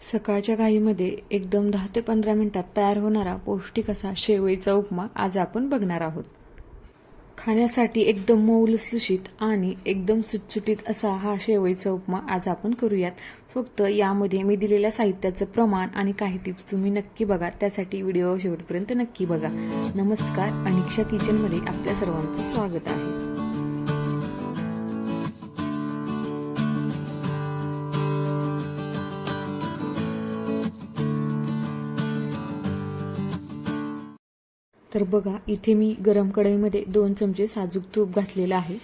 सकाळच्या घाईमध्ये एकदम दहा ते पंधरा मिनिटात तयार होणारा पौष्टिक असा शेवईचा उपमा आज आपण बघणार आहोत. खाण्यासाठी एकदम मऊ लुसलुशीत आणि एकदम सुटसुटीत असा हा शेवईचा उपमा आज आपण करूयात. फक्त यामध्ये मी दिलेल्या साहित्याचं प्रमाण आणि काही टिप्स तुम्ही नक्की बघा. त्यासाठी व्हिडिओ शेवटपर्यंत नक्की बघा. नमस्कार अनिक्षा किचनमध्ये आपल्या सर्वांचं स्वागत आहे. तर बघा इथे मी गरम कढईमध्ये दोन चमचे साजूक तूप घातलेलं आहे.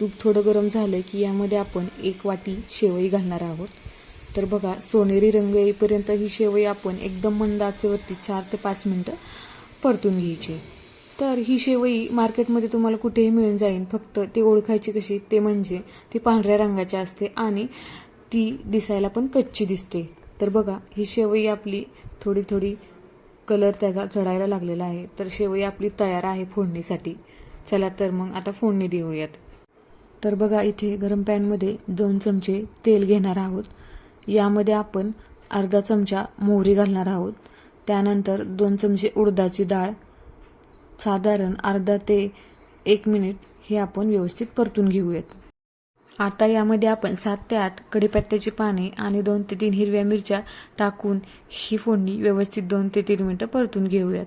तूप थोडं गरम झालं की यामध्ये आपण एक वाटी शेवई घालणार आहोत. तर बघा सोनेरी रंग येईपर्यंत ही शेवई आपण एकदम मंद आचेवरती चार ते पाच मिनटं परतून घ्यायची. तर ही शेवई मार्केटमध्ये तुम्हाला कुठेही मिळून जाईल. फक्त ते ओळखायची कशी ते म्हणजे ती पांढऱ्या रंगाची असते आणि ती दिसायला पण कच्ची दिसते. तर बघा ही शेवई आपली थोडी थोडी कलर त्याचा चढायला लागलेला आहे. तर शेवई आपली तयार आहे फोडणीसाठी. चला तर मग आता फोडणी देऊयात. तर बघा इथे गरम पॅनमध्ये दोन चमचे तेल घेणार आहोत. यामध्ये आपण अर्धा चमचा मोहरी घालणार आहोत. त्यानंतर दोन चमचे उडदाची डाळ. साधारण अर्धा ते एक मिनिट हे आपण व्यवस्थित परतून घेऊयात. आता यामध्ये आपण सात ते आठ कढीपत्त्याची पाने आणि दोन ते तीन हिरव्या मिरच्या टाकून ही फोडणी व्यवस्थित दोन ते तीन मिनटं परतून घेऊयात.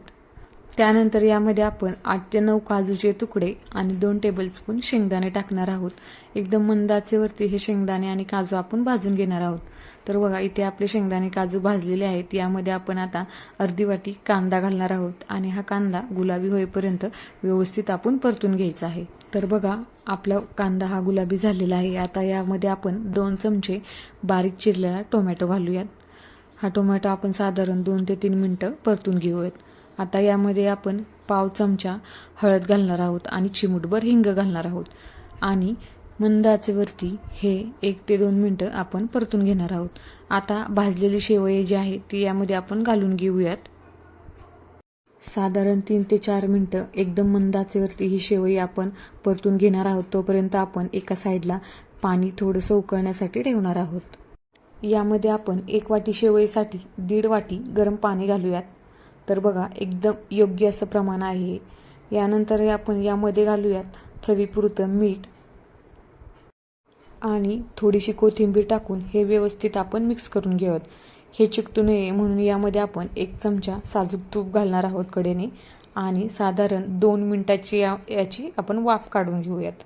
त्यानंतर यामध्ये आपण आठ ते नऊ काजूचे तुकडे आणि दोन टेबलस्पून शेंगदाणे टाकणार आहोत. एकदम मंदाचेवरती हे शेंगदाणे आणि काजू आपण भाजून घेणार आहोत. तर बघा इथे आपले शेंगदाणे काजू भाजलेले आहेत. यामध्ये आपण आता अर्धी वाटी कांदा घालणार आहोत आणि हा कांदा गुलाबी होईपर्यंत व्यवस्थित आपण परतून घ्यायचा आहे. तर बघा आपला कांदा हा गुलाबी झालेला आहे. आता यामध्ये आपण दोन चमचे बारीक चिरलेला टोमॅटो घालूयात. हा टोमॅटो आपण साधारण दोन ते तीन मिनटं परतून घेऊयात. आता यामध्ये आपण पाव चमचा हळद घालणार आहोत आणि चिमूटभर हिंग घालणार आहोत. आणि मंद आचेवरती हे एक ते दोन मिनटं आपण परतून घेणार आहोत. आता भाजलेली शेवये जी आहे ती यामध्ये आपण घालून घेऊयात. साधारण तीन ते चार मिनटं एकदम मंद आचेवरती ही शेवई आपण परतून घेणार आहोत. तोपर्यंत आपण एका साईडला पाणी थोडंसं उकळण्यासाठी ठेवणार आहोत. यामध्ये आपण एक वाटी शेवईसाठी दीड वाटी गरम पाणी घालूयात. तर बघा एकदम योग्य असं प्रमाण आहे. यानंतर आपण यामध्ये घालूयात चवीपुरतं मीठ आणि थोडीशी कोथिंबीर टाकून हे व्यवस्थित आपण मिक्स करून घेऊयात. हे चिकटू नये म्हणून यामध्ये आपण एक चमचा साजूक तूप घालणार आहोत कडेने आणि साधारण दोन मिनटाची या याची आपण वाफ काढून घेऊयात.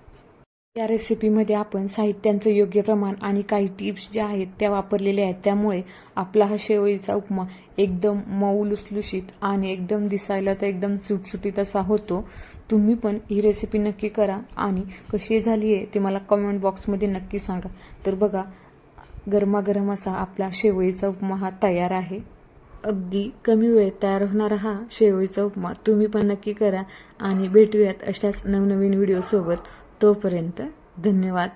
या रेसिपीमध्ये आपण साहित्यांचं योग्य प्रमाण आणि काही टिप्स ज्या आहेत त्या वापरलेल्या आहेत. त्यामुळे आपला हा शेवईचा उपमा एकदम मऊ लुसलुशीत आणि एकदम दिसायला तर एकदम सुटसुटीत असा होतो. तुम्ही पण ही रेसिपी नक्की करा आणि कशी झाली आहे ते मला कमेंट बॉक्समध्ये नक्की सांगा. तर बघा गरमागरम असा आपला शेवईचा उपमा हा तयार आहे. अगदी कमी वेळेत तयार होणारा हा शेवईचा उपमा तुम्ही पण नक्की करा आणि भेटूयात अशाच नवनवीन व्हिडिओसोबत तोपर्यंत धन्यवाद.